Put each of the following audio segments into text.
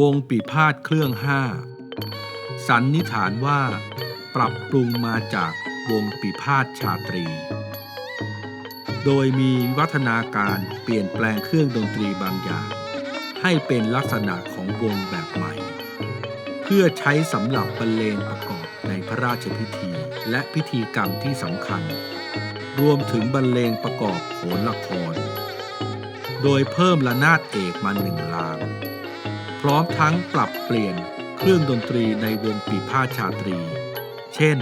วงปีพาดเครื่องห้าสันนิษฐานว่า ปรับปรุงมาจากวงปีพาดชาตรี โดยมีวิวัฒนาการเปลี่ยนแปลงเครื่องดนตรีบางอย่าง ให้เป็นลักษณะของวงแบบใหม่ เพื่อใช้สำหรับบรรเลงประกอบในพระราชพิธีและพิธีกรรมที่สำคัญ รวมถึงบรรเลงประกอบโขนละคร โดยเพิ่มระนาดเอกมาหนึ่งลาง พร้อมทั้งปรับเปลี่ยนเครื่องดนตรีในวงปีพาชาตรี เช่น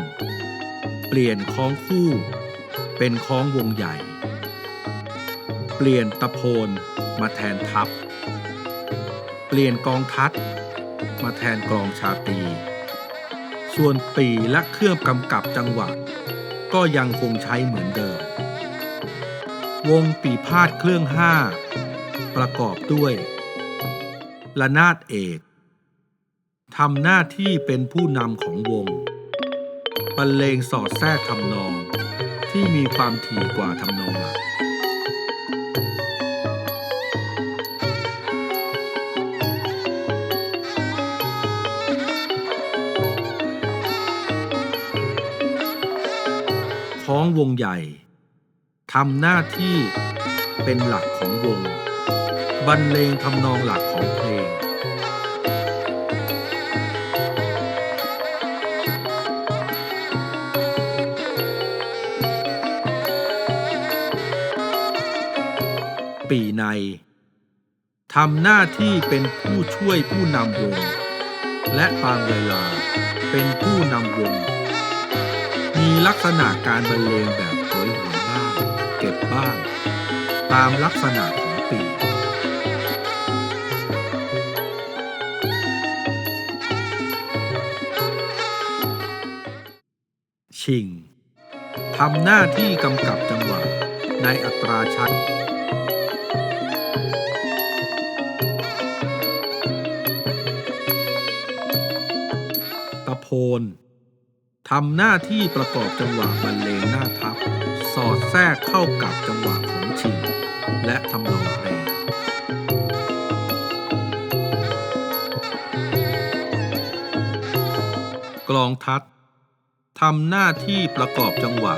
เปลี่ยนคล้องคู่ เป็นคล้องวงใหญ่ เปลี่ยนตะโพนมาแทนทัพเปลี่ยนกองทัด มาแทนกลองชาตรีส่วนปีและเครื่องกำกับจังหวะ ก็ยังคงใช้เหมือนเดิม วงปีพาดเครื่องห้าประกอบด้วย ระนาดเอกทำหน้าที่เป็นผู้นำของวง บรรเลงสอดแทรกทำนอง ที่มีความถี่กว่าทำนองหลักค้องวงใหญ่ทำหน้าที่เป็นหลักของวง บรรเลงทำนองหลักของเพลง ปีในทำหน้าที่เป็นผู้ช่วยผู้นำวง และบางเวลาเป็นผู้นำวง มีลักษณะการบรรเลงแบบโหยหวนบ้าง เก็บบ้าง ตามลักษณะของปีชิงทำหน้าที่กำกับจังหวะในอัตราชัด นทำหน้าที่ประกอบจังหวะบรรเลงหน้าทับ สอดแทรกเข้ากับจังหวะของชิงและทำนองเพลงกลองทัดทำหน้าที่ประกอบจังหวะ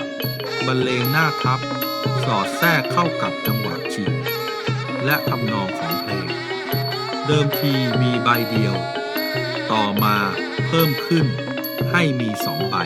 บรรเลงหน้าทับ สอดแทรกเข้ากับจังหวะชิงและทำนองของเพลง เดิมทีมีใบเดียว ต่อมา เพิ่มขึ้นให้มีสองใบ